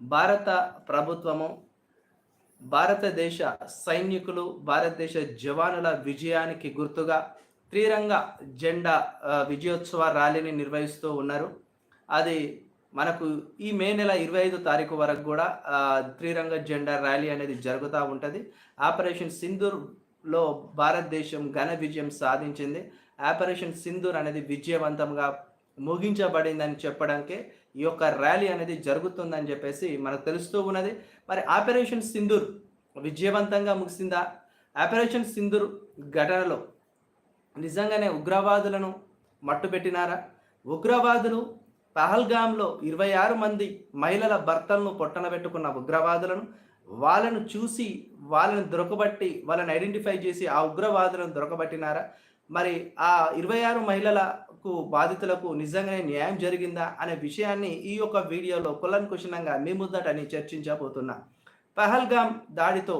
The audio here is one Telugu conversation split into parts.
భారత ప్రభుత్వము భారతదేశ సైనికులు భారతదేశ జవానుల విజయానికి గుర్తుగా త్రిరంగ జెండా విజయోత్సవ ర్యాలీని నిర్వహిస్తూ ఉన్నారు. అది మనకు ఈ మే నెల ఇరవై ఐదు తారీఖు వరకు కూడా త్రిరంగ జెండా ర్యాలీ అనేది జరుగుతూ ఉంటుంది. ఆపరేషన్ సింధూర్లో భారతదేశం ఘన విజయం సాధించింది. ఆపరేషన్ సింధూర్ అనేది విజయవంతంగా ముగించబడిందని చెప్పడానికే ఈ యొక్క ర్యాలీ అనేది జరుగుతుందని చెప్పేసి మనకు తెలుస్తూ ఉన్నది. మరి ఆపరేషన్ సింధూర్ విజయవంతంగా ముగిసిందా? ఆపరేషన్ సింధూర్ ఘటనలో నిజంగానే ఉగ్రవాదులను మట్టుపెట్టినారా ఉగ్రవాదులు పహల్గామ్లో ఇరవై ఆరు మంది మహిళల భర్తలను పొట్టనబెట్టుకున్న ఉగ్రవాదులను వాళ్ళను చూసి వాళ్ళని దొరకబట్టి వాళ్ళని ఐడెంటిఫై చేసి ఆ ఉగ్రవాదులను దొరకబట్టినారా? మరి ఆ ఇరవై ఆరు మహిళల కు బాధితులకు నిజంగానే న్యాయం జరిగిందా అనే విషయాన్ని ఈ యొక్క వీడియోలో కులంకుషణంగా మీ ముద్దటని చర్చించబోతున్నా. పహల్గామ్ దాడితో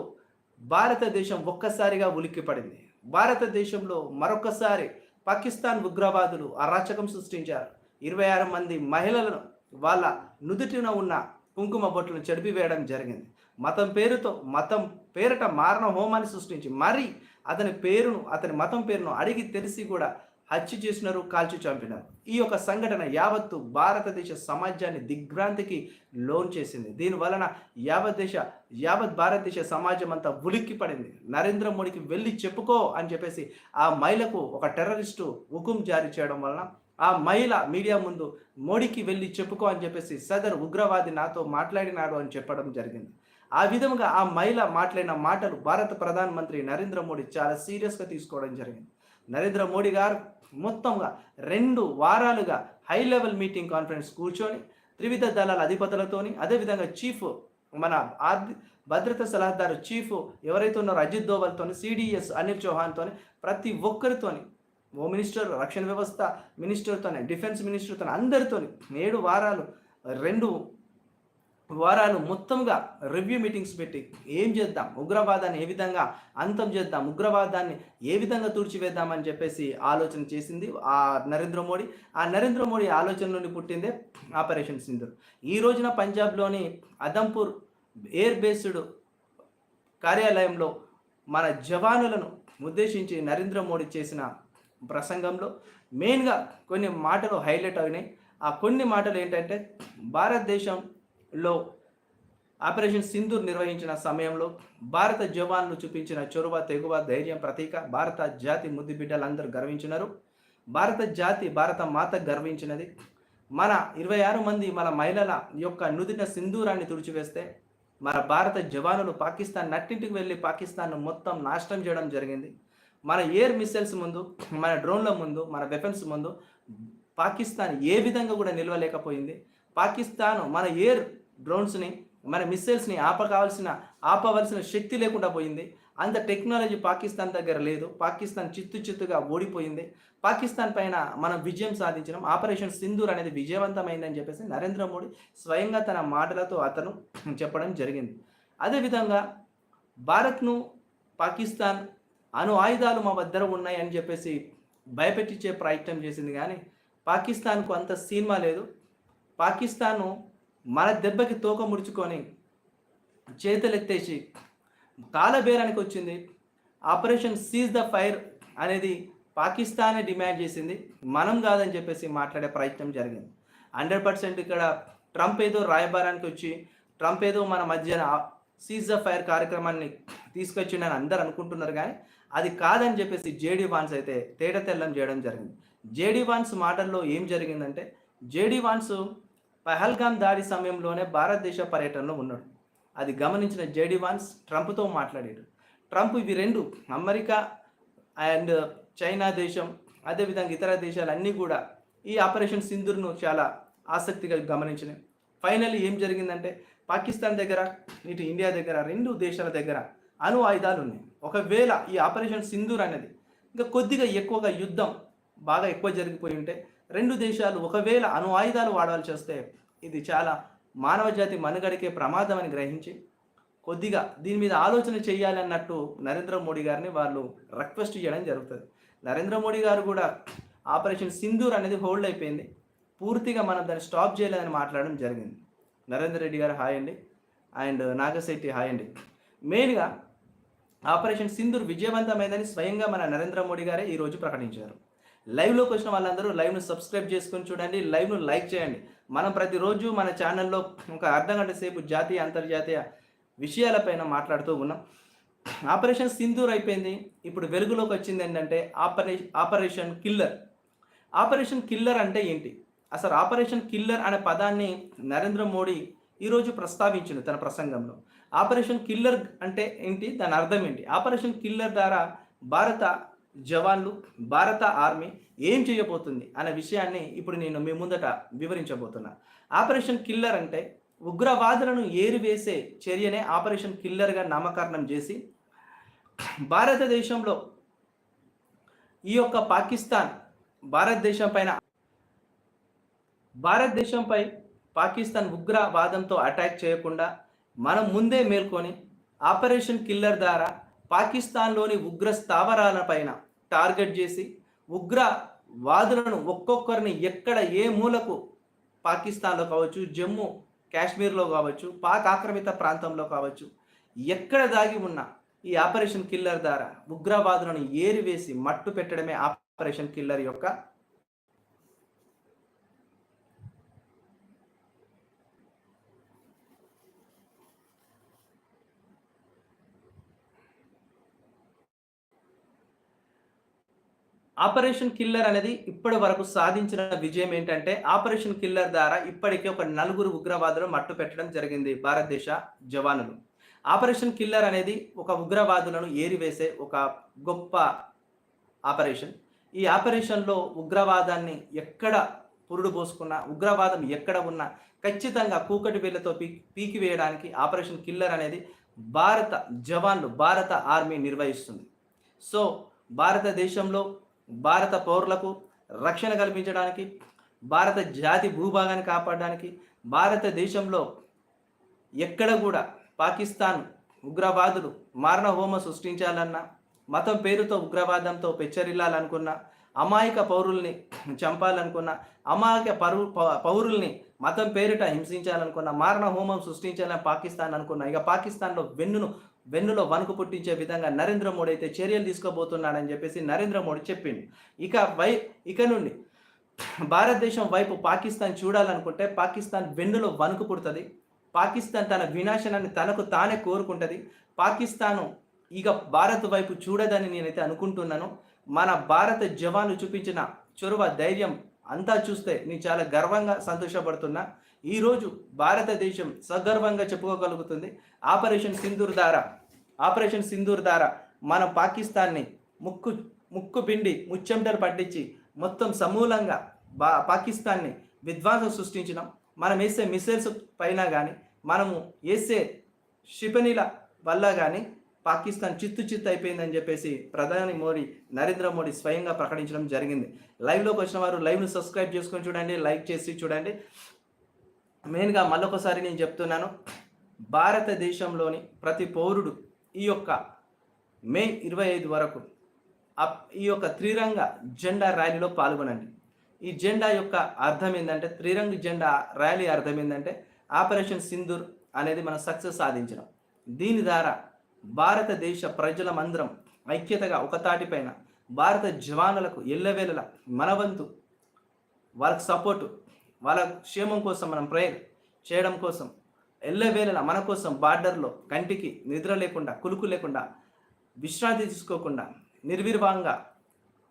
భారతదేశం ఒక్కసారిగా ఉలిక్కిపడింది. భారతదేశంలో మరొకసారి పాకిస్తాన్ ఉగ్రవాదులు అరాచకం సృష్టించారు. ఇరవై ఆరు మంది మహిళలను వాళ్ళ నుదుటిన ఉన్న కుంకుమ బొట్లను చెడిపివేయడం జరిగింది. మతం పేరుతో మతం పేరిట మారణ హోమాన్ని సృష్టించి మరి అతని పేరును అతని మతం పేరును అడిగి తెలిసి కూడా హత్య చేసినారు కాల్చి చంపినారు. ఈ యొక్క సంఘటన యావత్తు భారతదేశ సమాజాన్ని దిగ్భ్రాంతికి లోన్ చేసింది. దీని వలన యావత్ దేశ యావత్ భారతదేశ సమాజం అంతా ఉలిక్కి పడింది. నరేంద్ర మోడీకి వెళ్ళి చెప్పుకో అని చెప్పేసి ఆ మహిళకు ఒక టెర్రరిస్టు హుకుం జారీ చేయడం వలన ఆ మహిళ మీడియా ముందు మోడీకి వెళ్ళి చెప్పుకో అని చెప్పేసి సదర్ ఉగ్రవాది నాతో మాట్లాడినాడు అని చెప్పడం జరిగింది. ఆ విధంగా ఆ మహిళ మాట్లాడిన మాటలు భారత ప్రధానమంత్రి నరేంద్ర మోడీ చాలా సీరియస్గా తీసుకోవడం జరిగింది. నరేంద్ర మోడీ గారు మొత్తంగా రెండు వారాలుగా హై లెవెల్ మీటింగ్ కాన్ఫరెన్స్ కూర్చొని త్రివిధ దళాల అధిపతులతోని అదేవిధంగా చీఫ్ మన ఆర్థిక భద్రతా సలహాదారు చీఫ్ ఎవరైతే ఉన్నారో అజిత్ దోవల్తో సిడిఎస్ అనిల్ చౌహాన్తోని ప్రతి ఒక్కరితోని హోమ్ మినిస్టర్ రక్షణ వ్యవస్థ మినిస్టర్తోనే డిఫెన్స్ మినిస్టర్తో అందరితోని ఏడు వారాలు రెండు వారాలు మొత్తంగా రివ్యూ మీటింగ్స్ పెట్టి ఏం చేద్దాం? ఉగ్రవాదాన్ని ఏ విధంగా అంతం చేద్దాం? ఉగ్రవాదాన్ని ఏ విధంగా తుడిచివేద్దామని చెప్పేసి ఆలోచన చేసింది ఆ నరేంద్ర మోడీ. ఆ నరేంద్ర మోడీ ఆలోచన నుండి పుట్టిందే ఆపరేషన్ సింధు ఈ రోజున పంజాబ్లోని అదంపూర్ ఎయిర్ బేస్డ్ కార్యాలయంలో మన జవానులను ఉద్దేశించి నరేంద్ర మోడీ చేసిన ప్రసంగంలో మెయిన్గా కొన్ని మాటలు హైలైట్ అయినాయి. ఆ కొన్ని మాటలు ఏంటంటే భారతదేశం లో ఆపరేషన్ సింధూర్ నిర్వహించిన సమయంలో భారత జవాన్లు చూపించిన చొరవ తెగువ ధైర్యం ప్రతీక భారత జాతి ముద్దు బిడ్డలందరూ గర్వించినారు. భారత జాతి భారత మాత గర్వించినది. మన ఇరవై ఆరు మంది మన మహిళల యొక్క నుదిన సింధూరాన్ని తుడిచివేస్తే మన భారత జవానులు పాకిస్తాన్ నట్టింటికి వెళ్ళి పాకిస్తాన్ను మొత్తం నాశనం చేయడం జరిగింది. మన ఎయిర్ మిసైల్స్ ముందు మన డ్రోన్ల ముందు మన వెపన్స్ ముందు పాకిస్తాన్ ఏ విధంగా కూడా నిలవలేకపోయింది. పాకిస్తాన్ మన ఎయిర్ డ్రోన్స్ని మన మిస్సైల్స్ని ఆపకావలసిన ఆపవలసిన శక్తి లేకుండా పోయింది. అంత టెక్నాలజీ పాకిస్తాన్ దగ్గర లేదు. పాకిస్తాన్ చిత్తు చిత్తుగా ఓడిపోయింది. పాకిస్తాన్ పైన మనం విజయం సాధించడం ఆపరేషన్ సింధూర్ అనేది విజయవంతమైందని చెప్పేసి నరేంద్ర మోడీ స్వయంగా తన మాటలతో అతను చెప్పడం జరిగింది. అదేవిధంగా భారత్ను పాకిస్తాన్ అణు ఆయుధాలు మా దగ్గర ఉన్నాయని చెప్పేసి భయపెట్టించే ప్రయత్నం చేసింది. కానీ పాకిస్తాన్కు అంత సినిమా లేదు. పాకిస్తాను మన దెబ్బకి తోక ముడుచుకొని చేతులెత్తేసి కాలబేరానికి వచ్చింది. ఆపరేషన్ సీజ్ ద ఫైర్ అనేది పాకిస్తానే డిమాండ్ చేసింది. మనం కాదని చెప్పేసి మాట్లాడే ప్రయత్నం జరిగింది. హండ్రెడ్ పర్సెంట్ ఇక్కడ ట్రంప్ ఏదో రాయబారానికి వచ్చి ట్రంప్ ఏదో మన మధ్యన సీజ్ ద ఫైర్ కార్యక్రమాన్ని తీసుకొచ్చిండని అందరు అనుకుంటున్నారు కానీ అది కాదని చెప్పేసి జేడీ వాన్స్ అయితే తేట తెల్లం చేయడం జరిగింది. జేడీ వాన్స్ మాటల్లో ఏం జరిగిందంటే జేడీ వాన్స్ పహల్గామ్ దాడి సమయంలోనే భారతదేశ పర్యటనలో ఉన్నాడు. అది గమనించిన జేడీ వాన్స్ ట్రంప్తో మాట్లాడాడు. ట్రంప్ ఇవి రెండు అమెరికా అండ్ చైనా దేశం అదేవిధంగా ఇతర దేశాలన్నీ కూడా ఈ ఆపరేషన్ సింధూర్ను చాలా ఆసక్తిగా గమనించినాయి ఫైనల్లీ ఏం జరిగిందంటే పాకిస్తాన్ దగ్గర ఇటు ఇండియా దగ్గర రెండు దేశాల దగ్గర అణు ఆయుధాలు ఉన్నాయి. ఒకవేళ ఈ ఆపరేషన్ సింధూర్ అనేది ఇంకా కొద్దిగా ఎక్కువగా యుద్ధం బాగా ఎక్కువ జరిగిపోయి ఉంటే రెండు దేశాలు ఒకవేళ అణు ఆయుధాలు వాడాల్సి వస్తే ఇది చాలా మానవ జాతి మనుగడికే ప్రమాదం అని గ్రహించి కొద్దిగా దీని మీద ఆలోచన చేయాలి అన్నట్టు నరేంద్ర మోడీ గారిని వాళ్ళు రిక్వెస్ట్ చేయడం జరుగుతుంది. నరేంద్ర మోడీ గారు కూడా ఆపరేషన్ సింధూర్ అనేది హోల్డ్ అయిపోయింది. పూర్తిగా మనం దాన్ని స్టాప్ చేయలేదని మాట్లాడడం జరిగింది. నరేంద్ర రెడ్డి గారు హాయ్ అండి. అండ్ నాగశెట్టి హాయ్ అండి. మెయిన్గా ఆపరేషన్ సింధూర్ విజయవంతమైందని స్వయంగా మన నరేంద్ర మోడీ గారే ఈరోజు ప్రకటించారు. లైవ్లోకి వచ్చిన వాళ్ళందరూ లైవ్ను సబ్స్క్రైబ్ చేసుకొని చూడండి లైవ్ను లైక్ చేయండి. మనం ప్రతిరోజు మన ఛానల్లో ఒక అర్ధ గంట సేపు జాతీయ అంతర్జాతీయ విషయాలపైన మాట్లాడుతూ ఉన్నాం. ఆపరేషన్ సింధూర్ అయిపోయింది. ఇప్పుడు వెలుగులోకి వచ్చింది ఏంటంటే operation operation killer operation killer అంటే ఏంటి? అసలు ఆపరేషన్ కిల్లర్ అనే పదాన్ని నరేంద్ర మోడీ ఈరోజు ప్రస్తావించింది తన ప్రసంగంలో. ఆపరేషన్ కిల్లర్ అంటే ఏంటి? దాని అర్థం ఏంటి? ఆపరేషన్ కిల్లర్ ద్వారా భారత జవాన్లు భారత ఆర్మీ ఏం చేయబోతుంది అనే విషయాన్ని ఇప్పుడు నేను మీ ముందట వివరించబోతున్నా. ఆపరేషన్ కిల్లర్ అంటే ఉగ్రవాదులను ఏరివేసే చర్యనే ఆపరేషన్ కిల్లర్గా నామకరణం చేసి భారతదేశంలో ఈ యొక్క పాకిస్తాన్ భారతదేశం పైన భారతదేశంపై పాకిస్తాన్ ఉగ్రవాదంతో అటాక్ చేయకుండా మనం ముందే మేల్కొని ఆపరేషన్ కిల్లర్ ద్వారా పాకిస్తాన్లోని ఉగ్ర స్థావరాలపైన టార్గెట్ చేసి ఉగ్ర వాదులను ఒక్కొక్కరిని ఎక్కడ ఏ మూలకు పాకిస్తాన్లో కావచ్చు జమ్మూ కాశ్మీర్లో కావచ్చు పాక్ ఆక్రమిత ప్రాంతంలో కావచ్చు ఎక్కడ దాగి ఉన్న ఈ ఆపరేషన్ కిల్లర్ ద్వారా ఉగ్రవాదులను ఏరివేసి మట్టు పెట్టడమే ఆపరేషన్ కిల్లర్ యొక్క ఆపరేషన్ కిల్లర్ అనేది ఇప్పటి వరకు సాధించిన విజయం ఏంటంటే ఆపరేషన్ కిల్లర్ ద్వారా ఇప్పటికే ఒక నలుగురు ఉగ్రవాదులు మట్టు పెట్టడం జరిగింది భారతదేశ జవానులు. ఆపరేషన్ కిల్లర్ అనేది ఒక ఉగ్రవాదులను ఏరివేసే ఒక గొప్ప ఆపరేషన్. ఈ ఆపరేషన్లో ఉగ్రవాదాన్ని ఎక్కడ పురుడు పోసుకున్నా ఉగ్రవాదం ఎక్కడ ఉన్నా ఖచ్చితంగా కూకటి వేళ్ళతో పీ పీకి వేయడానికి ఆపరేషన్ కిల్లర్ అనేది భారత జవాన్లు భారత ఆర్మీ నిర్వహిస్తుంది. సో భారతదేశంలో భారత పౌరులకు రక్షణ కల్పించడానికి భారత జాతి భూభాగాన్ని కాపాడడానికి భారతదేశంలో ఎక్కడ కూడా పాకిస్తాన్ ఉగ్రవాదులు మారణ హోమ సృష్టించాలన్నా మతం పేరుతో ఉగ్రవాదంతో పెచ్చరిల్లాలనుకున్న అమాయక పౌరుల్ని చంపాలనుకున్న అమాయక పరు పౌరుల్ని మతం పేరిట హింసించాలనుకున్న మారణ హోమం సృష్టించాలని పాకిస్తాన్ అనుకున్న ఇక పాకిస్తాన్లో వెన్నును వెన్నులో వణుకు పుట్టించే విధంగా నరేంద్ర మోడీ అయితే చర్యలు తీసుకోబోతున్నాడని చెప్పేసి నరేంద్ర మోడీ చెప్పింది ఇక వై ఇక నుండి భారతదేశం వైపు పాకిస్తాన్ చూడాలనుకుంటే పాకిస్తాన్ వెన్నులో వణుకు పుడుతుంది. పాకిస్తాన్ తన వినాశనాన్ని తనకు తానే కోరుకుంటుంది. పాకిస్తాను ఇక భారత్ వైపు చూడదని నేనైతే అనుకుంటున్నాను. మన భారత జవాన్లు చూపించిన చొరవ ధైర్యం అంతా చూస్తే నేను చాలా గర్వంగా సంతోషపడుతున్నా. ఈరోజు భారతదేశం సగర్వంగా చెప్పుకోగలుగుతుంది. ఆపరేషన్ సింధూర్ ద్వారా ఆపరేషన్ సింధూర్ ద్వారా మన పాకిస్తాన్ని ముక్కు ముక్కు పిండి ముచ్చెంటలు పట్టించి మొత్తం సమూలంగా బా పాకిస్తాన్ని విధ్వంసం సృష్టించినాం. మనం వేసే మిసైల్స్ పైన కానీ మనము వేసే క్షిపణిల వల్ల కానీ పాకిస్తాన్ చిత్తు చిత్తు అయిపోయిందని చెప్పేసి ప్రధాని మోడీ నరేంద్ర మోడీ స్వయంగా ప్రకటించడం జరిగింది. లైవ్లోకి వచ్చిన వారు లైవ్ను సబ్స్క్రైబ్ చేసుకొని చూడండి లైక్ చేసి చూడండి. మెయిన్గా మళ్ళొకసారి నేను చెప్తున్నాను. భారతదేశంలోని ప్రతి పౌరుడు ఈ యొక్క మే ఇరవై ఐదు వరకు ఈ యొక్క త్రిరంగ జెండా ర్యాలీలో పాల్గొనండి. ఈ జెండా యొక్క అర్థం ఏంటంటే త్రిరంగ జెండా ర్యాలీ అర్థం ఏంటంటే ఆపరేషన్ సింధూర్ అనేది మనం సక్సెస్ సాధించడం దీని ద్వారా భారతదేశ ప్రజల మందరం ఐక్యతగా ఒక తాటిపైన భారత జవానులకు ఎల్లవేళల మనవంతు వాళ్ళకి సపోర్టు వాళ్ళ క్షేమం కోసం మనం ప్రేయర్ చేయడం కోసం ఎల్లవేళలా మన కోసం బార్డర్లో కంటికి నిద్ర లేకుండా కులుకు లేకుండా విశ్రాంతి తీసుకోకుండా నిర్విర్వాంగా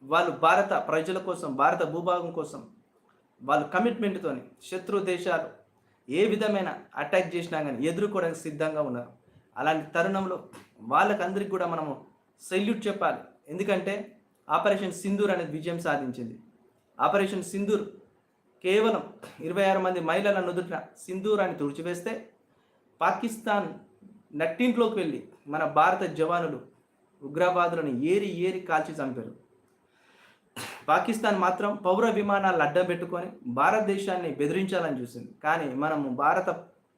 వాళ్ళు భారత ప్రజల కోసం భారత భూభాగం కోసం వాళ్ళు కమిట్మెంట్తోని శత్రు దేశాలు ఏ విధమైన అటాక్ చేసినా కానీ ఎదుర్కోవడానికి సిద్ధంగా ఉన్నారు. అలాంటి తరుణంలో వాళ్ళకందరికీ కూడా మనము సెల్యూట్ చెప్పాలి. ఎందుకంటే ఆపరేషన్ సింధూర్ అనేది విజయం సాధించింది. ఆపరేషన్ సింధూర్ కేవలం ఇరవై ఆరు మంది మహిళల నుదుట సింధూరాన్ని తుడిచివేస్తే పాకిస్తాన్ నట్టింట్లోకి వెళ్ళి మన భారత జవానులు ఉగ్రవాదులను ఏరి ఏరి కాల్చి చంపారు. పాకిస్తాన్ మాత్రం పౌర విమానాలు అడ్డం పెట్టుకొని భారతదేశాన్ని బెదిరించాలని చూసింది. కానీ మనము భారత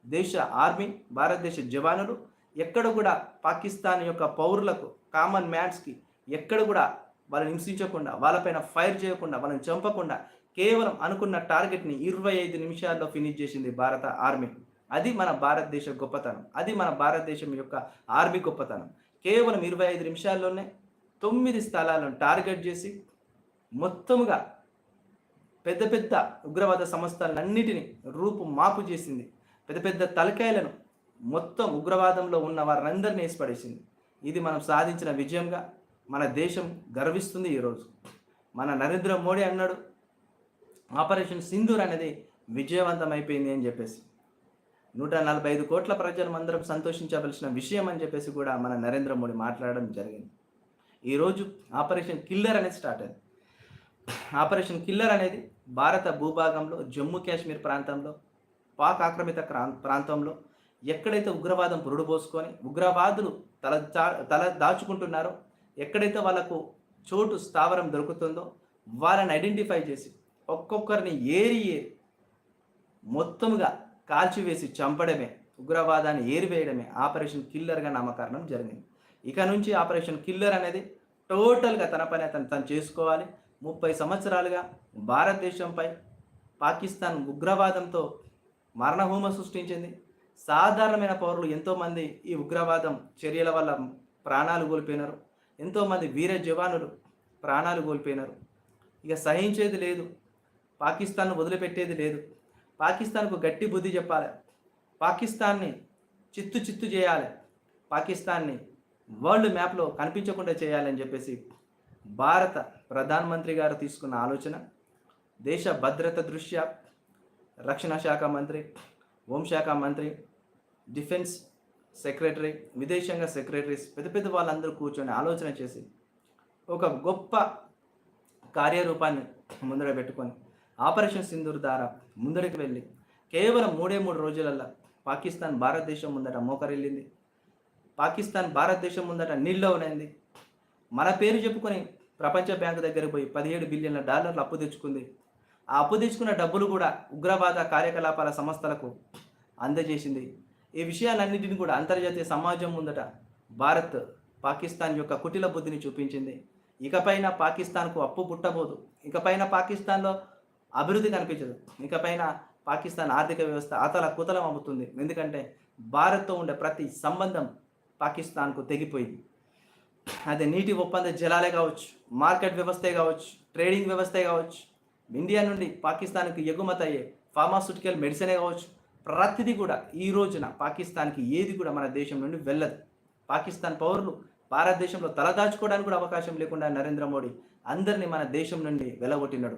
దేశ ఆర్మీ భారతదేశ జవానులు ఎక్కడ కూడా పాకిస్తాన్ యొక్క పౌరులకు కామన్ మ్యాన్స్కి ఎక్కడ కూడా వాళ్ళని హింసించకుండా వాళ్ళపైన ఫైర్ చేయకుండా వాళ్ళని చంపకుండా కేవలం అనుకున్న టార్గెట్ని ఇరవై ఐదు నిమిషాల్లో ఫినిష్ చేసింది భారత ఆర్మీ. అది మన భారతదేశ గొప్పతనం. అది మన భారతదేశం యొక్క ఆర్మీ గొప్పతనం. కేవలం ఇరవై ఐదు నిమిషాల్లోనే తొమ్మిది స్థలాలను టార్గెట్ చేసి మొత్తముగా పెద్ద పెద్ద ఉగ్రవాద సంస్థలన్నిటిని రూపు మాపు చేసింది. పెద్ద పెద్ద తలకాయలను మొత్తం ఉగ్రవాదంలో ఉన్న వారందరినీ వేసిపడేసింది ఇది మనం సాధించిన విజయంగా మన దేశం గర్విస్తుంది ఈరోజు. మన నరేంద్ర మోడీ అన్నాడు ఆపరేషన్ సింధూర్ అనేది విజయవంతం అయిపోయింది అని చెప్పేసి. నూట నలభై ఐదు కోట్ల ప్రజలు అందరం సంతోషించవలసిన విషయం అని చెప్పేసి కూడా మన నరేంద్ర మోడీ మాట్లాడడం జరిగింది. ఈరోజు ఆపరేషన్ కిల్లర్ అనేది స్టార్ట్ అయింది. ఆపరేషన్ కిల్లర్ అనేది భారత భూభాగంలో జమ్మూ కాశ్మీర్ ప్రాంతంలో పాక్ ఆక్రమిత ప్రాంతంలో ఎక్కడైతే ఉగ్రవాదం పురుడుపోసుకొని ఉగ్రవాదులు తల తల దాచుకుంటున్నారో ఎక్కడైతే వాళ్ళకు చోటు స్థావరం దొరుకుతుందో వాళ్ళని ఐడెంటిఫై చేసి ఒక్కొక్కరిని ఏరి ఏరి మొత్తముగా కాల్చివేసి చంపడమే ఉగ్రవాదాన్ని ఏరివేయడమే ఆపరేషన్ కిల్లర్గా నామకరణం జరిగింది. ఇక నుంచి ఆపరేషన్ కిల్లర్ అనేది టోటల్గా తన పని అతను తను చేసుకోవాలి. ముప్పై సంవత్సరాలుగా భారతదేశంపై పాకిస్తాన్ ఉగ్రవాదంతో మరణహోమ సృష్టించింది. సాధారణమైన పౌరులు ఎంతోమంది ఈ ఉగ్రవాదం చర్యల వల్ల ప్రాణాలు కోల్పోయినారు. ఎంతోమంది వీర జవానులు ప్రాణాలు కోల్పోయినారు. ఇక సహించేది లేదు. పాకిస్తాన్ను వదిలిపెట్టేది లేదు. పాకిస్తాన్కు గట్టి బుద్ధి చెప్పాలి. పాకిస్తాన్ని చిత్తు చిత్తు చేయాలి. పాకిస్తాన్ని వరల్డ్ మ్యాప్లో కనిపించకుండా చేయాలని చెప్పేసి భారత ప్రధానమంత్రి గారు తీసుకున్న ఆలోచన దేశ భద్రత దృష్ట్యా రక్షణ శాఖ మంత్రి హోంశాఖ మంత్రి డిఫెన్స్ సెక్రటరీ విదేశాంగ సెక్రటరీస్ పెద్ద పెద్ద వాళ్ళందరూ కూర్చొని ఆలోచన చేసి ఒక గొప్ప కార్యరూపాన్ని ముందర పెట్టుకొని ఆపరేషన్ సింధూర్ ద్వారా ముందరికి వెళ్ళి కేవలం మూడే మూడు రోజులల్లో పాకిస్తాన్ భారతదేశం ముందట మోకరిల్లింది. పాకిస్తాన్ భారతదేశం ముందట నీళ్ళవనైంది మన పేరు చెప్పుకొని ప్రపంచ బ్యాంకు దగ్గర పోయి పదిహేడు బిలియన్ల డాలర్లు అప్పు తెచ్చుకుంది. ఆ అప్పు తెచ్చుకున్న డబ్బులు కూడా ఉగ్రవాద కార్యకలాపాల సంస్థలకు అందజేసింది. ఈ విషయాలన్నింటినీ కూడా అంతర్జాతీయ సమాజం ముందట భారత్ పాకిస్తాన్ యొక్క కుటిల బుద్ధిని చూపించింది. ఇకపైన పాకిస్తాన్కు అప్పు పుట్టబోదు. ఇకపైన పాకిస్తాన్లో అభివృద్ధి కనిపించదు ఇకపైన పాకిస్తాన్ ఆర్థిక వ్యవస్థ అతల కుతలం అమ్ముతుంది. ఎందుకంటే భారత్తో ఉండే ప్రతి సంబంధం పాకిస్తాన్కు తెగిపోయింది. అదే నీటి ఒప్పంద జలాలే కావచ్చు మార్కెట్ వ్యవస్థే కావచ్చు ట్రేడింగ్ వ్యవస్థే కావచ్చు ఇండియా నుండి పాకిస్తాన్కి ఎగుమతి అయ్యే ఫార్మాస్యూటికల్ మెడిసినే కావచ్చు. ప్రతిదీ కూడా ఈ రోజున పాకిస్తాన్కి ఏది కూడా మన దేశం నుండి వెళ్ళదు. పాకిస్తాన్ పౌరులు భారతదేశంలో తలదాచుకోవడానికి కూడా అవకాశం లేకుండా నరేంద్ర మోడీ అందరినీ మన దేశం నుండి వెలగొట్టినాడు.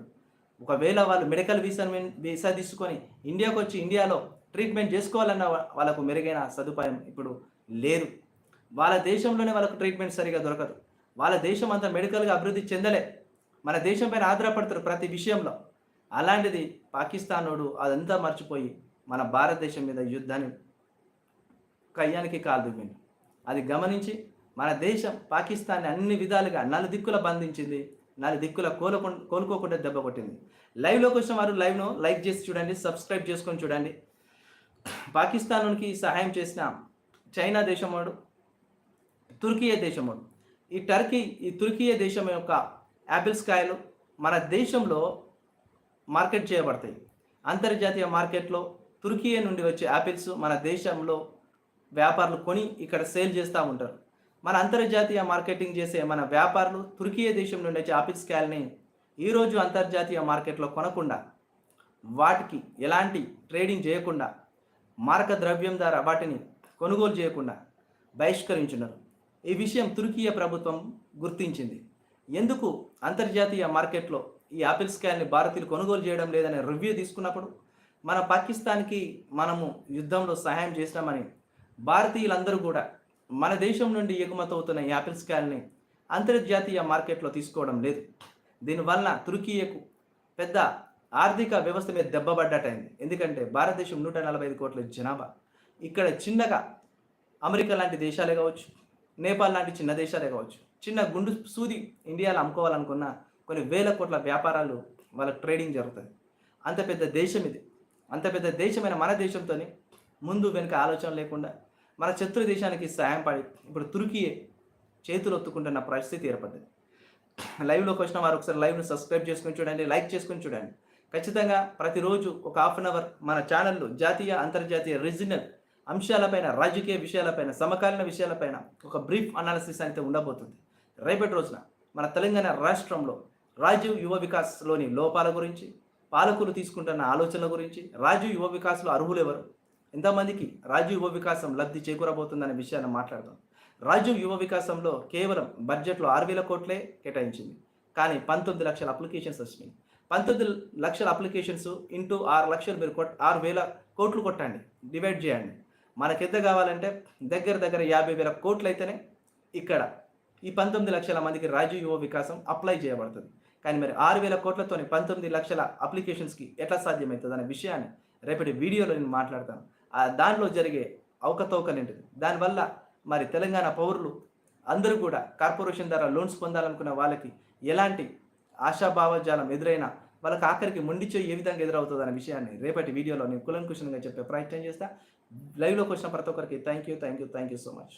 ఒకవేళ వాళ్ళు మెడికల్ వీసా వీసా తీసుకొని ఇండియాకు వచ్చి ఇండియాలో ట్రీట్మెంట్ చేసుకోవాలన్న వాళ్ళకు మెరుగైన సదుపాయం ఇప్పుడు లేదు. వాళ్ళ దేశంలోనే వాళ్ళకు ట్రీట్మెంట్ సరిగా దొరకదు. వాళ్ళ దేశం అంతా మెడికల్గా అభివృద్ధి చెందలే. మన దేశం పైన ఆధారపడతారు ప్రతి విషయంలో. అలాంటిది పాకిస్తానోడు అదంతా మర్చిపోయి మన భారతదేశం మీద యుద్ధాన్ని కయ్యానికి కాల్దుమింది అది గమనించి మన దేశం పాకిస్తాన్ని అన్ని విధాలుగా నలుదిక్కుల బంధించింది. నాలుగు దిక్కుల కోలుకు కోలుకోకుండా దెబ్బ కొట్టింది. లైవ్లోకి వచ్చిన వారు లైవ్ను లైక్ చేసి చూడండి సబ్స్క్రైబ్ చేసుకొని చూడండి. పాకిస్తాన్కి సహాయం చేసిన చైనా దేశమోడు తుర్కియే దేశమోడు ఈ టర్కీ ఈ తుర్కియే దేశం యొక్క యాపిల్స్ కాయలు మన దేశంలో మార్కెట్ చేయబడతాయి. అంతర్జాతీయ మార్కెట్లో తుర్కియే నుండి వచ్చే యాపిల్స్ మన దేశంలో వ్యాపారులు కొని ఇక్కడ సేల్ చేస్తూ ఉంటారు. మన అంతర్జాతీయ మార్కెటింగ్ చేసే మన వ్యాపారులు తుర్కీయ దేశం నుండి వచ్చే ఆపిల్ కాయల్ని ఈరోజు అంతర్జాతీయ మార్కెట్లో కొనకుండా వాటికి ఎలాంటి ట్రేడింగ్ చేయకుండా మార్క ద్రవ్యం ద్వారా వాటిని కొనుగోలు చేయకుండా బహిష్కరించున్నారు. ఈ విషయం తుర్కీయ ప్రభుత్వం గుర్తించింది. ఎందుకు అంతర్జాతీయ మార్కెట్లో ఈ ఆపిల్ స్కాయల్ని భారతీయులు కొనుగోలు చేయడం లేదనే రివ్యూ తీసుకున్నప్పుడు మన పాకిస్తాన్కి మనము యుద్ధంలో సహాయం చేసినామని భారతీయులందరూ కూడా మన దేశం నుండి ఎగుమతి అవుతున్న యాపిల్స్ కాయల్ని అంతర్జాతీయ మార్కెట్లో తీసుకోవడం లేదు. దీనివల్ల తుర్కీయకు పెద్ద ఆర్థిక వ్యవస్థ మీద దెబ్బపడ్డటైంది ఎందుకంటే భారతదేశం నూట నలభై ఐదు కోట్ల జనాభా. ఇక్కడ చిన్నగా అమెరికా లాంటి దేశాలే కావచ్చు నేపాల్ లాంటి చిన్న దేశాలే కావచ్చు చిన్న గుండు సూది ఇండియాలో అమ్ముకోవాలనుకున్న కొన్ని వేల కోట్ల వ్యాపారాలు వాళ్ళ ట్రేడింగ్ జరుగుతుంది. అంత పెద్ద దేశం ఇది. అంత పెద్ద దేశమైన మన దేశంతో ముందు వెనుక ఆలోచన లేకుండా మన శత్రు దేశానికి సాయం పడి ఇప్పుడు తుర్కీ చేతులు ఒత్తుకుంటున్న పరిస్థితి ఏర్పడింది లైవ్లోకి వచ్చిన వారు ఒకసారి లైవ్ను సబ్స్క్రైబ్ చేసుకొని చూడండి లైక్ చేసుకొని చూడండి. ఖచ్చితంగా ప్రతిరోజు ఒక హాఫ్ అన్ అవర్ మన ఛానల్లో జాతీయ అంతర్జాతీయ రీజనల్ అంశాలపైన రాజకీయ విషయాలపైన సమకాలీన విషయాలపైన ఒక బ్రీఫ్ అనాలిసిస్ అయితే ఉండబోతుంది. రేపటి రోజున మన తెలంగాణ రాష్ట్రంలో రాజీవ్ యువ వికాస్లోని లోపాల గురించి పాలకులు తీసుకుంటున్న ఆలోచనల గురించి రాజీవ్ యువ వికాస్లో అర్హులు ఎవరు? ఎంతమందికి రాజీవ్ యువ వికాసం లబ్ధి చేకూరబోతుందనే విషయాన్ని మాట్లాడదాం. రాజీవ్ యువ వికాసంలో కేవలం బడ్జెట్లో ఆరు వేల కోట్లే కేటాయించింది. కానీ పంతొమ్మిది లక్షల అప్లికేషన్స్ వచ్చినాయి. పంతొమ్మిది లక్షల అప్లికేషన్స్ ఇంటూ ఆరు లక్షలు మీరు కొట్ ఆరు వేల కోట్లు కొట్టండి. డివైడ్ చేయండి. మనకి ఎంత కావాలంటే దగ్గర దగ్గర యాభై వేల కోట్లు అయితేనే ఇక్కడ ఈ పంతొమ్మిది లక్షల మందికి రాజీవ్ యువ వికాసం అప్లై చేయబడుతుంది. కానీ మరి ఆరు వేల కోట్లతోని పంతొమ్మిది లక్షల అప్లికేషన్స్కి ఎట్లా సాధ్యమవుతుంది అనే విషయాన్ని రేపటి వీడియోలో నేను మాట్లాడతాను. దానిలో జరిగే అవకతవకలేంటిది దానివల్ల మరి తెలంగాణ పౌరులు అందరూ కూడా కార్పొరేషన్ ద్వారా లోన్స్ పొందాలనుకున్న వాళ్ళకి ఎలాంటి ఆశాభావజాలం ఎదురైనా వాళ్ళకి ఆఖరికి మొండిచో ఏ విధంగా ఎదురవుతుంది అనే విషయాన్ని రేపటి వీడియోలో నేను కులంకుషంగా చెప్పే ప్రయత్నం చేస్తా. లైవ్లోకి వచ్చిన ప్రతి ఒక్కరికి thank you thank you thank you so much